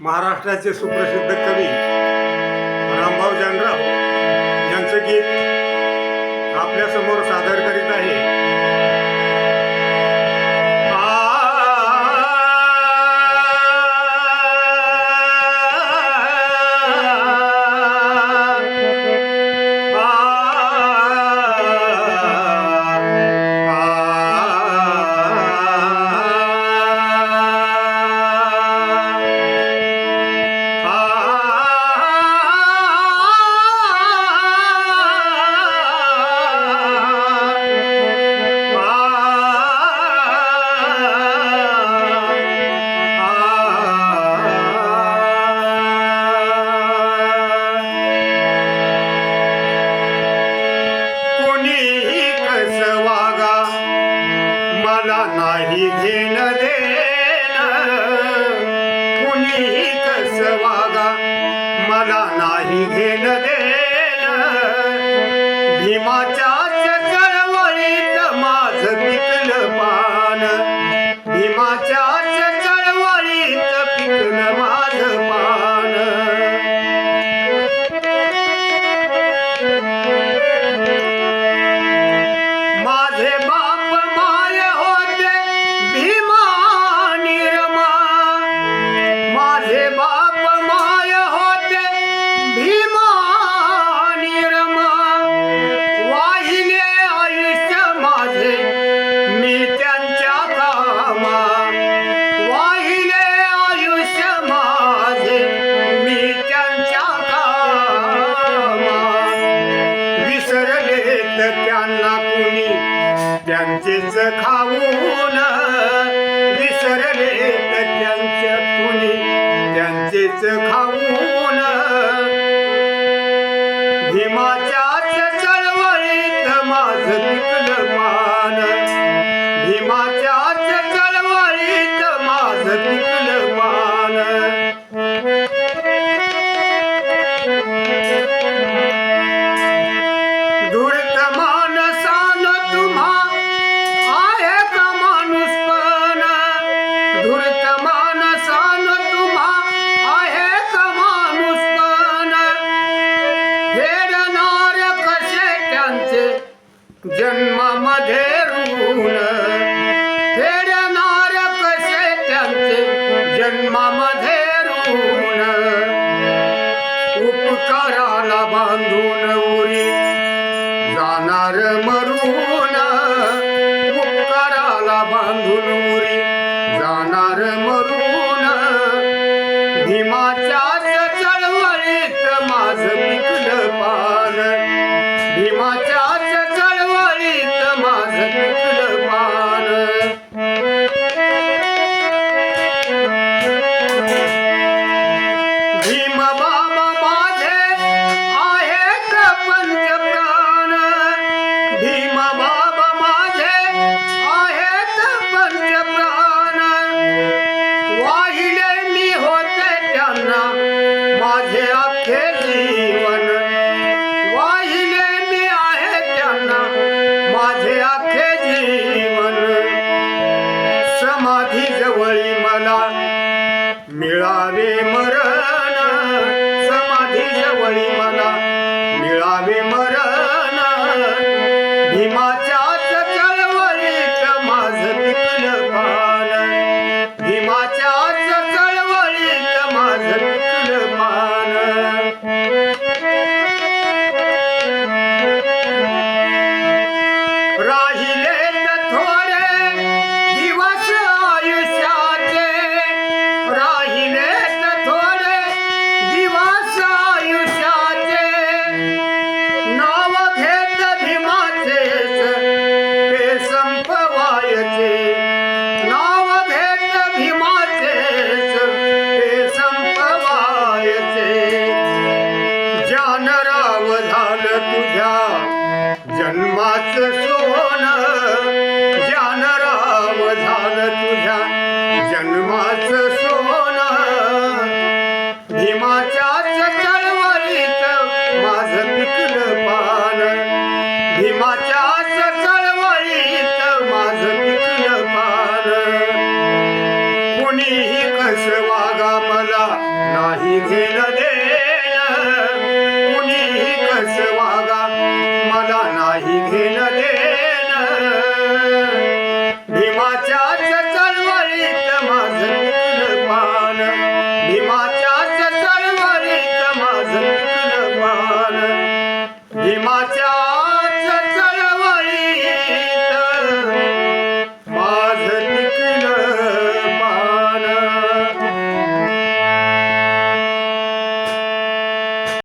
महाराष्ट्राचे सुप्रसिद्ध कवी रामभाऊ जानराव यांचं गीत आपल्यासमोर सादर करीत आहे. घेण देण कुणीही कस वागा? मला नाही घेण देण भीमाच्या चळवळीत माझ पिकल पान. भीमाच्या चळवळीत पिकल त्यांच खाऊन विसरले त्यांच कुणी. त्यांचेच खाऊन भीमाच्या जन्मामध्ये ऋण. फेडणार कसे त्यांचे जन्मामध्ये ऋण? उपकाराला बांधून उरी. जाणार मरून उपकाराला बांधून उरी. झालं तुझ्या जन्माच सोन. भीमाच्या चळवळीत माझ पिकलं पान. भीमाच्या चळवळीत माझ पिकलं पान. कुणीही कस वागा मला नाही घेणं दे